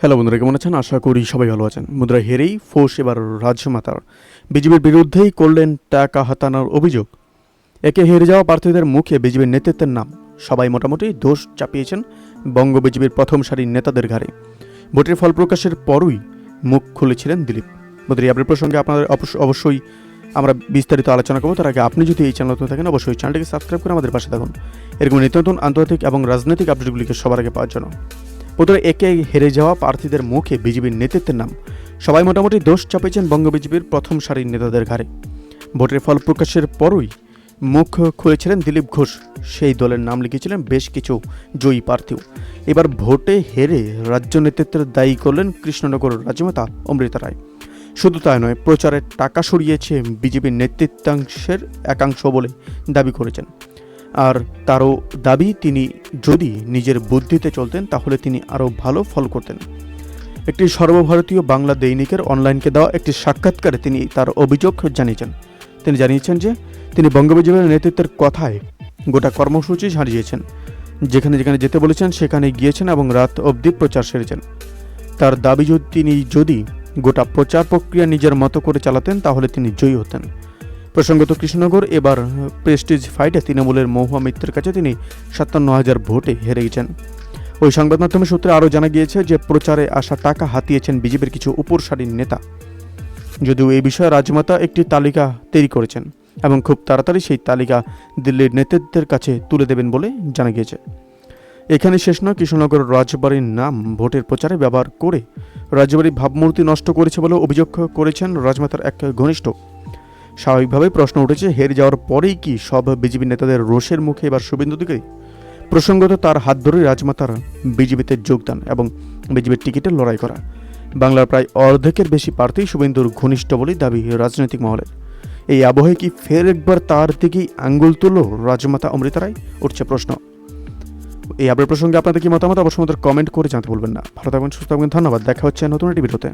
Hello বন্ধুরা, কেমন আছেন? আশা করি সবাই ভালো আছেন। বন্ধুরা, হেরেই ফোর্স এবার রাজ্যমাতার। বিজেপির বিরুদ্ধেই করলেন টাকা হাতানোর অভিযোগ। একে হেরে যাওয়া প্রার্থীদের মুখে বিজেপির নেতৃত্বের নাম। সবাই মোটামুটি দোষ চাপিয়েছেন বঙ্গ বিজেপির প্রথম সারির নেতাদের ঘাড়ে। ভোটের ফল প্রকাশের পরই মুখ খুলেছিলেন দিলীপ। বন্ধুরা, এই প্রসঙ্গে আপনাদের অবশ্য- অবশ্যই আমরা বিস্তারিত আলোচনা করব। তার আগে আপনি যদি এই চ্যানেল থাকেন, অবশ্যই চ্যানেলটিকে সাবস্ক্রাইব করে আমাদের পাশে থাকুন। এরকম নিত্য নতুন আন্তর্জাতিক এবং রাজনৈতিক আপডেটগুলিকে সবার আগে পাওয়ার জন্য। প্রথমে একে হেরে যাওয়া প্রার্থীদের মুখে বিজেপির নেতৃত্বের নাম। সবাই মোটামুটি দোষ চাপেছেন বঙ্গ বিজেপির প্রথম সারির নেতাদের ঘাড়ে। ভোটের ফল প্রকাশের পরই মুখ খুলেছিলেন দিলীপ ঘোষ। সেই দলের নাম লিখেছিলেন বেশ কিছু জয়ী প্রার্থীও। এবার ভোটে হেরে রাজ্য নেতৃত্বের দায়ী করলেন কৃষ্ণনগর রাজমাতা অমৃতা রায়। শুধু তাই নয়, প্রচারের টাকা সরিয়েছে বিজেপির নেতৃত্বাংশের একাংশ বলে দাবি করেছেন। আর তারও দাবি, তিনি যদি নিজের বুদ্ধিতে চলতেন, তাহলে তিনি আরও ভালো ফল করতেন। একটি সর্বভারতীয় বাংলা দৈনিকের অনলাইনকে দেওয়া একটি সাক্ষাৎকারে তিনি তার অভিযোগ জানিয়েছেন। তিনি জানিয়েছেন যে, তিনি বঙ্গবন্ধুর নেতৃত্বের কথায় গোটা কর্মসূচি সারিয়েছেন যেখানে যেখানে যেতে বলেছেন, সেখানে গিয়েছেন এবং রাত অবধি প্রচার সেরেছেন। তার দাবি, যদি তিনি যদি গোটা প্রচার প্রক্রিয়া নিজের মতো করে চালাতেন, তাহলে তিনি জয়ী হতেন। প্রসঙ্গত কৃষ্ণনগর এবার প্রেস্টিজ ফাইটে তৃণমূলের মহুয়া মিত্রের কাছে তিনি সাতান্ন হাজার ভোটে হেরে গেছেন। ওই সংবাদ মাধ্যমের সূত্রে আরও জানা গিয়েছে যে প্রচারে আসা টাকা হাতিয়েছেন বিজেপির কিছু উপর সারির নেতা। যদিও এই বিষয়ে রাজমাতা একটি তালিকা তৈরি করেছেন এবং খুব তাড়াতাড়ি সেই তালিকা দিল্লির নেতৃত্বের কাছে তুলে দেবেন বলে জানা গিয়েছে। এখানে শেষ নয়, কৃষ্ণনগর রাজবাড়ির নাম ভোটের প্রচারে ব্যবহার করে রাজবাড়ির ভাবমূর্তি নষ্ট করেছে বলে অভিযোগ করেছেন রাজমাতার এক ঘনিষ্ঠ স্বাভাবিকভাবেই প্রশ্ন উঠেছে, হেরে যাওয়ার পরেই কি সব বিজেপি নেতাদের রোষের মুখে এবার শুভেন্দু দিকে প্রসঙ্গত তার হাত ধরেই রাজমাতার বিজেপিতে যোগদান এবং বিজেপির টিকিটে লড়াই করা। বাংলার প্রায় অর্ধেকের বেশি প্রার্থী শুভেন্দুর ঘনিষ্ঠ বলেই দাবি রাজনৈতিক মহলের। এই আবহে কি ফের একবার তার দিকেই আঙ্গুল তুলল রাজমাতা অমৃতা রায়? উঠছে প্রশ্ন। এই আপডেট প্রসঙ্গে আপনাদের কি মতামত? অবশ্যই আমাদের কমেন্ট করে জানতে বলবেন না। ভালো থাকবেন, সুস্থ থাকবেন, ধন্যবাদ। দেখা হচ্ছে নতুন একটি ভিডিওতে।